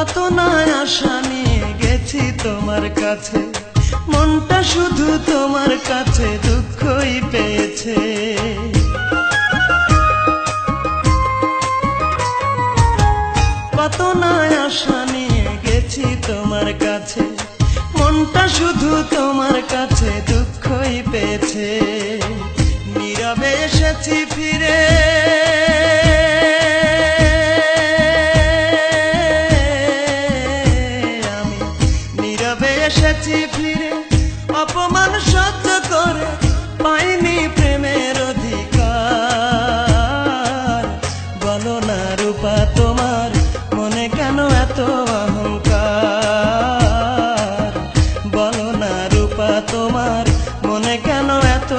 কত না আশা নিয়ে গেছি তোমার কাছে। মনটা শুধু তোমার কাছে দুঃখই পেয়েছে। কত না আশা নিয়ে গেছি তোমার কাছে। মনটা শুধু তোমার কাছে দুঃখই পেয়েছে। নীরবে এসেছি ফিরে। এসেছি ফিরে, অপমান সহ্য করে পাইনি প্রেমের অধিকার। বলো না রূপা, তোমার মনে কেন এত অহংকার? বলো না রূপা, তোমার মনে কেন এত